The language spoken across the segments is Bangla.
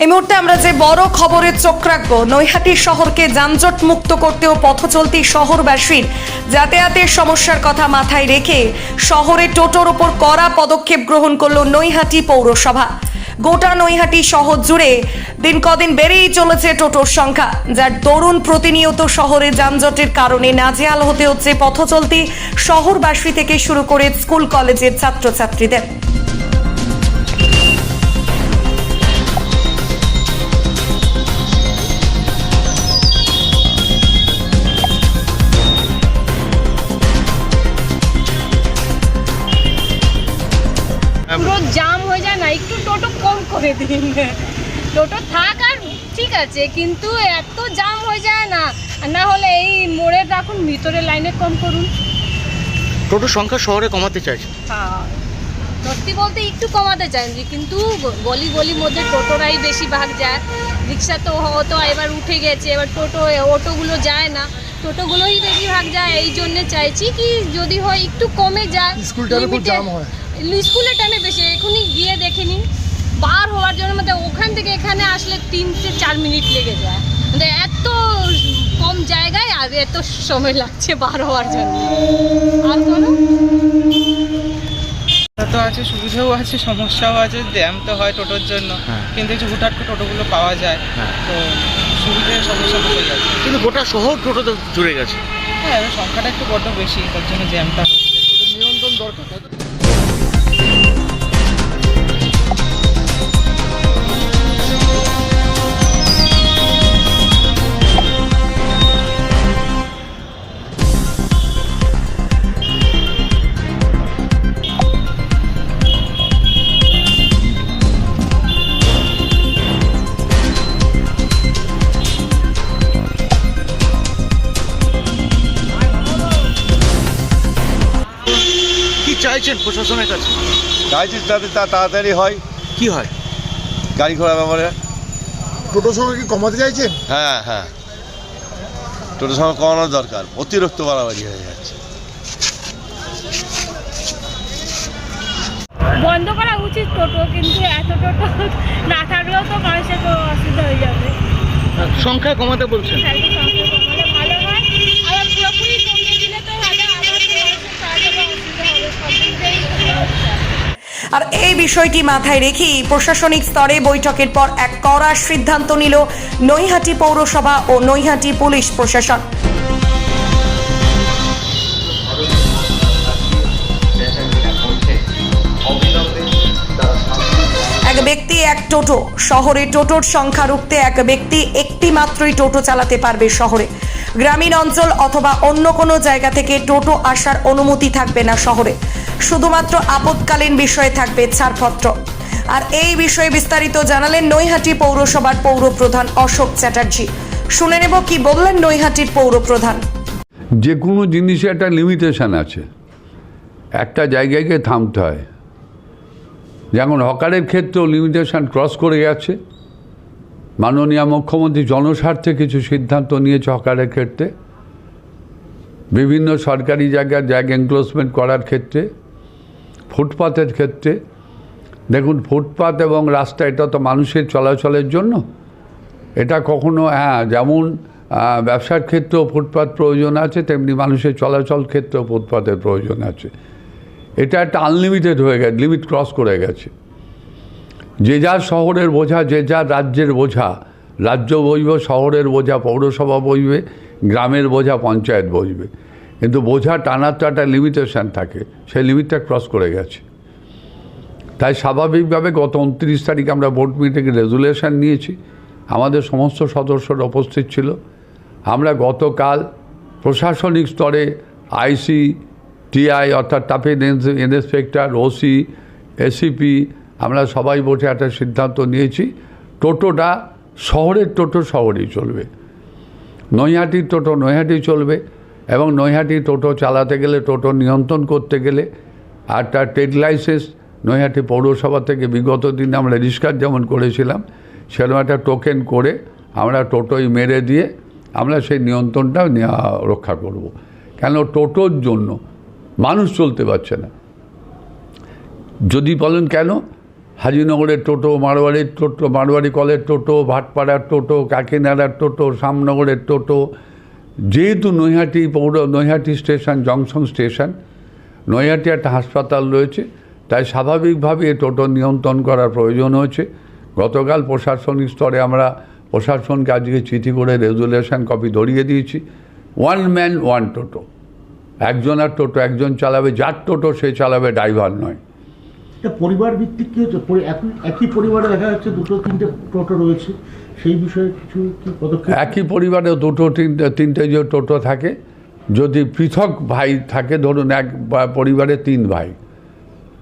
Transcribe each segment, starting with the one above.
এই মুহূর্তে আমরা যে বড় খবরের চোখ রাখব, নৈহাটি শহরকে যানজট মুক্ত করতে ও পথ চলতি শহরবাসীর যাতায়াতের সমস্যার কথা মাথায় রেখে শহরে টোটোর ওপর কড়া পদক্ষেপ গ্রহণ করল নৈহাটি পৌরসভা। গোটা নৈহাটি শহর জুড়ে দিন কদিন বেড়েই চলেছে টোটোর সংখ্যা, যার দরুন প্রতিনিয়ত শহরে যানজটের কারণে নাজেহাল হতে হচ্ছে পথ চলতি শহরবাসী থেকে শুরু করে স্কুল, কলেজের ছাত্রছাত্রীদের। করে দিন। টোটো থাক আর ঠিক আছে কিন্তু এত জাম হয়ে যায় না। আর না হলে এই মোড়ে রাখুন ভিতরে লাইনে কম করুন। টোটোর সংখ্যা শহরে কমাতে চাইছে। হ্যাঁ। সত্যি বলতে একটু কমাতে চাই কিন্তু গলি গলির মধ্যে টোটোরাই বেশি ভাগ যায়। রিক্সা তো হয়তো এবার উঠে গেছে এবার টোটো অটোগুলো যায় না। টোটোগুলোই বেশি ভাগ যায় এই জন্য চাইছি কি যদি হয় একটু কমে যায়। স্কুল টাইমে খুব হয়। স্কুলের টাইমে বেশি এখনই গিয়ে দেখে নিন। বার হওয়ার জন্য মানে ওখান থেকে এখানে আসলে তিন থেকে চার মিনিট লেগে যায়। মানে এত কম জায়গায় আর এত সময় লাগছে বার হওয়ার জন্য। আর কোনো তো আছে সুবিধাও আছে সমস্যাও আছে জ্যাম তো হয় টোটোর জন্য। হ্যাঁ। কিন্তু যে হুটহাট টোটোগুলো পাওয়া যায় হ্যাঁ। তো সুবিধা সমস্যা তো হয়ে যাচ্ছে কিন্তু গোটা শহর টোটোতে জুড়ে গেছে। হ্যাঁ সংখ্যাটা একটু বড্ড বেশি তার জন্য জ্যামটা হচ্ছে। নিয়ন্ত্রণ দরকার চাইছেন প্রশাসনের কাছে? চাইছি যাতে তা তাড়াতাড়ি হয় কি হয়? গাড়ি ঘোড়া ব্যাপারে টোটোর সঙ্গে কি কমাতে চাইছেন? হ্যাঁ হ্যাঁ। টোটোর সময় কমানোর দরকার অতিরিক্ত বাড়াবাড়ি হয়ে যাচ্ছে। বন্ধ করা উচিত টোটো কিন্তু এত টোটো না থাকলেও তো মানুষের তো অসুবিধা হয়ে যাবে। সংখ্যা কমাতে বলছেন তাহলে সংখ্যা কমালে ভালো হয় আবার পুরোপুরি কমিয়ে দিলে তো ভালো আবার তো মানুষের কাজে বা অসুবিধা হবে সব দিক দিয়েই অসুবিধা হচ্ছে বিষয়টি মাথায় রেখেই প্রশাসনিক স্তরে বৈঠকের পর এক কড়া সিদ্ধান্ত নিল নৈহাটি পৌরসভা ও নৈহাটি পুলিশ প্রশাসন। এক ব্যক্তি, এক টোটো। শহরে টোটোর সংখ্যা রুখতে এক ব্যক্তি একটি মাত্রই টোটো চালাতে পারবে শহরে। গ্রামীণ অঞ্চল অথবা অন্য কোনো জায়গা থেকে টোটো আসার অনুমতি থাকবে না শহরে। শুধুমাত্র আপদকালীন বিষয়ে থাকবে ছাড়পত্র। আর এই বিষয়ে বিস্তারিত জানালেন নৈহাটি পৌরসভার পৌর প্রধান অশোক চ্যাটার্জি। শুনে নেব কি বললেন নৈহাটির পৌর প্রধান যে কোনো জিনিসে একটা লিমিটেশন আছে। একটা জায়গায় গিয়ে থামতে হয়। যেমন হকারের ক্ষেত্রেও লিমিটেশন ক্রস করে গেছে। মাননীয় মুখ্যমন্ত্রী জনস্বার্থে কিছু সিদ্ধান্ত নিয়েছে হকারের ক্ষেত্রে। বিভিন্ন সরকারি জায়গার জায়গা এনক্লোজমেন্ট করার ক্ষেত্রে। ফুটপাতের ক্ষেত্রে। দেখুন, ফুটপাত এবং রাস্তা, এটা তো মানুষের চলাচলের জন্য। এটা কখনো হ্যাঁ যেমন ব্যবসার ক্ষেত্রেও ফুটপাত প্রয়োজন আছে, তেমনি মানুষের চলাচল ক্ষেত্রেও ফুটপাতের প্রয়োজন আছে। এটা একটা আনলিমিটেড হয়ে গেছে লিমিট ক্রস করে গেছে। যে যার শহরের বোঝা, যে যার রাজ্যের বোঝা, রাজ্য বইবে, শহরের বোঝা, পৌরসভা বইবে, গ্রামের বোঝা, পঞ্চায়েত বইবে। কিন্তু বোঝা টানার তো একটা লিমিটেশান থাকে, সেই লিমিটটা ক্রস করে গেছে। তাই স্বাভাবিকভাবে গত উনত্রিশ তারিখ আমরা বোর্ড মিটিংয়ে রেজুলেশন নিয়েছি। আমাদের সমস্ত সদস্যরা উপস্থিত ছিল। আমরা গতকাল প্রশাসনিক স্তরে আইসি টিআই অর্থাৎ টাফিন ইন্সপেক্টর ওসি এসিপি আমরা সবাই বসে একটা সিদ্ধান্ত নিয়েছি। টোটোটা শহরের টোটো শহরেই চলবে। নৈহাটির টোটো নৈহাটি চলবে। এবং নৈহাটি টোটো চালাতে গেলে, টোটো নিয়ন্ত্রণ করতে গেলে, আর তার ট্রেড লাইসেন্স নৈহাটি পৌরসভা থেকে বিগত দিনে আমরা রিস্কার যেমন করেছিলাম, সেরকম একটা টোকেন করে আমরা টোটোই মেরে দিয়ে আমরা সেই নিয়ন্ত্রণটা নেওয়া- রক্ষা করব। কেন টোটোর জন্য মানুষ চলতে পারছে না যদি বলেন কেন হাজিনগরের টোটো মারোয়ারির টোটো মারোয়ারি কলের টোটো, ভাটপাড়ার টোটো, কাকিনাড়ার টোটো শামনগরের টোটো যেহেতু নৈহাটি পৌর, Naihati station, junction station, Naihati একটা হাসপাতাল রয়েছে, তাই স্বাভাবিকভাবে টোটো নিয়ন্ত্রণ করার প্রয়োজন হয়েছে। গতকাল প্রশাসনিক স্তরে আমরা প্রশাসনকে আজকে চিঠি করে রেজুলেশন কপি ধরিয়ে দিয়েছি। ওয়ান ম্যান, ওয়ান টোটো। একজনের টোটো একজন চালাবে, যার টোটো সে চালাবে, ড্রাইভার নয়। এটা পরিবার ভিত্তিক কি হচ্ছে? একই- একই পরিবারে দেখা যাচ্ছে দুটো তিনটে টোটো রয়েছে। সেই বিষয়ে কিছু কি পদক্ষেপ একই পরিবারে দুটো তিনটে তিনটে যে টোটো থাকে যদি পৃথক ভাই থাকে ধরুন এক পরিবারে তিন ভাই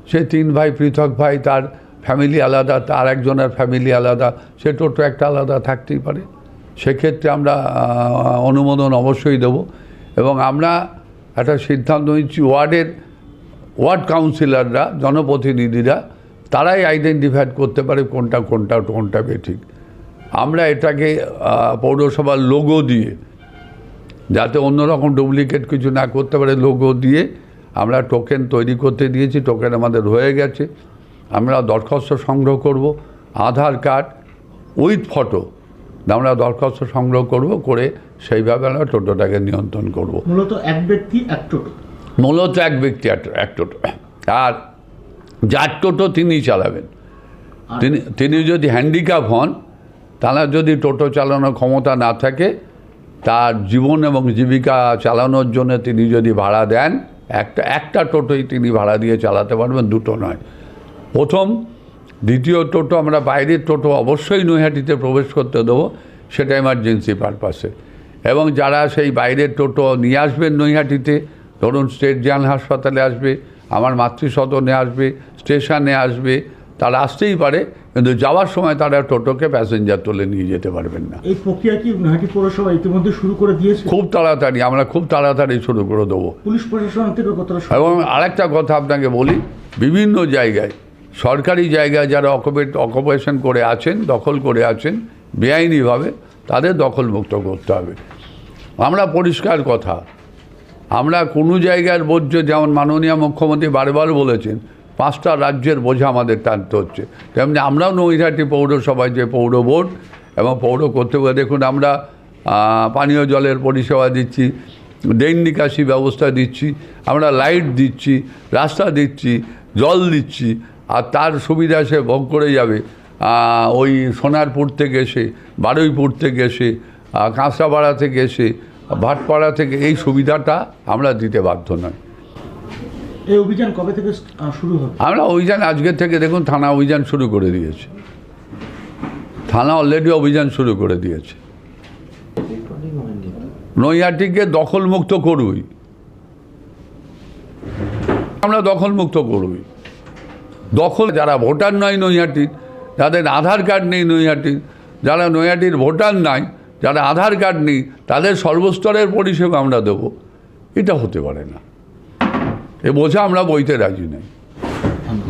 সে তিন ভাই পৃথক ভাই তার ফ্যামিলি আলাদা তার একজনের ফ্যামিলি আলাদা সে টোটো একটা আলাদা থাকতেই পারে। সেক্ষেত্রে আমরা অনুমোদন অবশ্যই দেব। এবং আমরা একটা সিদ্ধান্ত নিচ্ছি ওয়ার্ডের ওয়ার্ড কাউন্সিলররা, জনপ্রতিনিধিরা, তারাই আইডেন্টিফাইড করতে পারে কোনটা কোনটা কোনটা বেঠিক। আমরা এটাকে পৌরসভার লোগো দিয়ে, যাতে অন্যরকম ডুপ্লিকেট কিছু না করতে পারে লোগো দিয়ে, আমরা টোকেন তৈরি করতে দিয়েছি টোকেন আমাদের হয়ে গেছে। আমরা দরখাস্ত সংগ্রহ করব, আধার কার্ড উইথ ফটো আমরা দরখাস্ত সংগ্রহ করব, করে সেইভাবে আমরা টোটোটাকে নিয়ন্ত্রণ করব। মূলত এক ব্যক্তি, এক টোটো। মূলত এক ব্যক্তি এক- এক টোটো। আর যার টোটো তিনি চালাবেন। তিনি তিনি যদি হ্যান্ডিক্যাপ হন তাহলে যদি টোটো চালানোর ক্ষমতা না থাকে তার জীবন এবং জীবিকা চালানোর জন্য তিনি যদি ভাড়া দেন একটা একটা টোটোই তিনি ভাড়া দিয়ে চালাতে পারবেন দুটো নয়। প্রথম দ্বিতীয় টোটো আমরা বাইরের টোটো অবশ্যই নৈহাটিতে প্রবেশ করতে দেবো সেটা এমার্জেন্সি পারপাসে এবং যারা সেই বাইরের টোটো নিয়ে আসবেন নৈহাটিতে ধরুন স্টেট জেনারেল হাসপাতালে আসবে আমার মাতৃসদনে আসবে স্টেশনে আসবে তারা আসতেই পারে কিন্তু যাওয়ার সময় তারা টোটোকে প্যাসেঞ্জার তুলে নিয়ে যেতে পারবেন না। এই প্রক্রিয়া কি নৈহাটি পৌরসভা ইতিমধ্যে শুরু করে দিয়েছে? খুব তাড়াতাড়ি আমরা খুব তাড়াতাড়ি শুরু করে দেবো। পুলিশ প্রশাসন থেকে কতটা এবং আরেকটা কথা আপনাকে বলি বিভিন্ন জায়গায় সরকারি জায়গায় যারা অকুপেট অকুপেশন করে আছেন দখল করে আছেন বেআইনিভাবে তাদের দখলমুক্ত করতে হবে। আমরা পরিষ্কার কথা আমরা কোনো জায়গার বর্জ্য যেমন মাননীয় মুখ্যমন্ত্রী বারবার বলেছেন, পাঁচটা রাজ্যের বোঝা আমাদের টানতে হচ্ছে। তেমনি আমরাও নৈহাটি পৌরসভায় যে পৌর বোর্ড এবং পৌর কর্তৃপক্ষ, দেখুন আমরা পানীয় জলের পরিষেবা দিচ্ছি, ড্রেন নিকাশি ব্যবস্থা দিচ্ছি, আমরা লাইট দিচ্ছি, রাস্তা দিচ্ছি, জল দিচ্ছি, আর তার সুবিধা সে ভোগ করে যাবে। ওই সোনারপুর থেকে এসে, বারুইপুর থেকে এসে কাঁচরাপাড়া থেকে এসে ভাটপাড়া থেকে এই সুবিধাটা আমরা দিতে বাধ্য নয় এই অভিযান কবে থেকে শুরু হবে? আমরা অভিযান আজকের থেকে দেখুন থানা অভিযান শুরু করে দিয়েছে। থানা অলরেডি অভিযান শুরু করে দিয়েছে। নৈহাটিকে দখলমুক্ত করবই আমরা দখলমুক্ত করবই দখল যারা ভোটার নয় নৈহাটির যাদের আধার কার্ড নেই নৈহাটির যারা নৈহাটির ভোটার নাই যারা আধার কার্ড নেই, তাদের সর্বস্তরের পরিষেবা আমরা দেবো। এটা হতে পারে না। এ বোঝা আমরা বইতে রাজি নেই।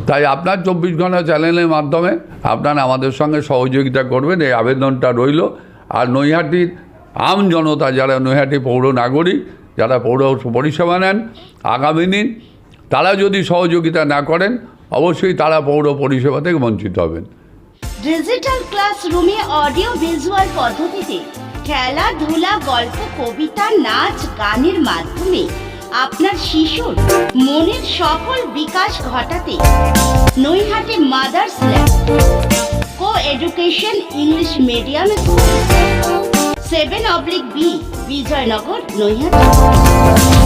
তাই আপনার চব্বিশ ঘণ্টা চ্যানেলের মাধ্যমে আপনারা আমাদের সঙ্গে সহযোগিতা করবেন, এই আবেদনটা রইল। আর নৈহাটির আম জনতা, যারা নৈহাটি পৌর নাগরিক, যারা পৌর পরিষেবা নেন, আগামী দিন তারা যদি সহযোগিতা না করেন, অবশ্যই তারা পৌর পরিষেবা থেকে বঞ্চিত হবেন। ডিজিটাল ক্লাসরুমে অডিও ভিজুয়াল পদ্ধতিতে খেলাধুলা গল্প, কবিতা, নাচ, গানের মাধ্যমে আপনার শিশুর মনের সফল বিকাশ ঘটাতে Naihati mothers lab co education English medium school seven oblique B Bijoynagar, Naihati.